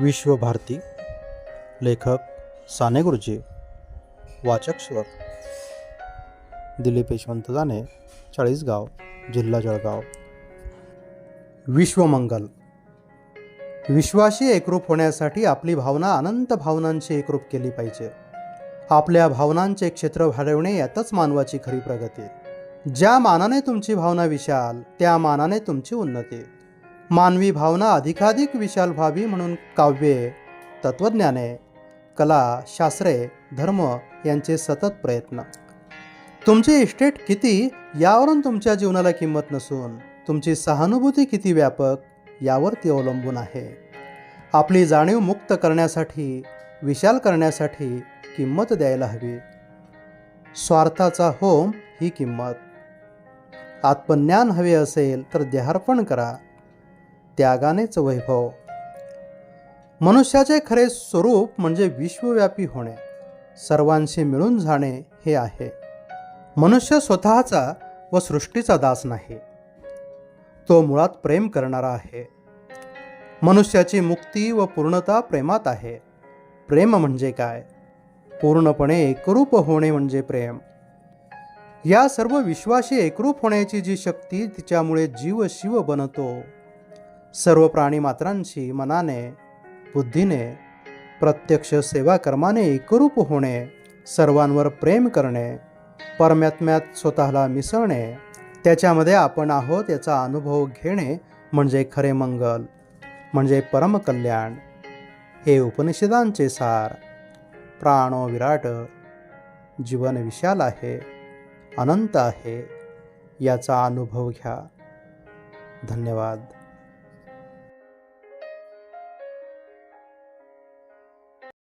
विश्वभारती लेखक साने गुरुजी वाचक स्वर दिलीप यशवंत जाने चाळीसगाव जिल्हा जळगाव. विश्वमंगल. विश्वाशी एकरूप होण्यासाठी आपली भावना अनंत भावनांची एकरूप केली पाहिजे. आपल्या भावनांचे क्षेत्र वाढवणे यातच मानवाची खरी प्रगती. ज्या मानाने तुमची भावना विशाल त्या मानाने तुमची उन्नती. मानवी भावना अधिकाधिक विशाल व्हावी म्हणून काव्ये तत्त्वज्ञाने कला शास्त्रे धर्म यांचे सतत प्रयत्न. तुमचे इस्टेट किती यावरून तुमच्या जीवनाला किंमत नसून तुमची सहानुभूती किती व्यापक यावर ती अवलंबून आहे. आपली जाणीव मुक्त करण्यासाठी विशाल करण्यासाठी किंमत द्यायला हवी. स्वार्थाचा होम ही किंमत. आत्मज्ञान हवे असेल तर देहार्पण करा. त्यागानेच वैभव. मनुष्याचे खरे स्वरूप म्हणजे विश्वव्यापी होणे सर्वांशी मिळून जाणे हे आहे. मनुष्य स्वतःचा व सृष्टीचा दास नाही. तो मुळात प्रेम करणारा आहे. मनुष्याची मुक्ती व पूर्णता प्रेमात आहे. प्रेम म्हणजे काय? पूर्णपणे एकरूप होणे म्हणजे प्रेम. या सर्व विश्वाशी एकरूप होण्याची जी शक्ती तिच्यामुळे जीव शिव बनतो. सर्व प्राणीमात्रांची मनाने बुद्धीने प्रत्यक्ष सेवा कर्माने एकरूप होणे सर्वांवर प्रेम करणे परमात्म्यात स्वतःला मिसळणे त्याच्यामध्ये आपण आहोत याचा अनुभव घेणे म्हणजे खरे मंगल म्हणजे परमकल्याण. हे उपनिषदांचे सार. प्राणो विराट जीवन विशाल आहे अनंत आहे याचा अनुभव घ्या. धन्यवाद.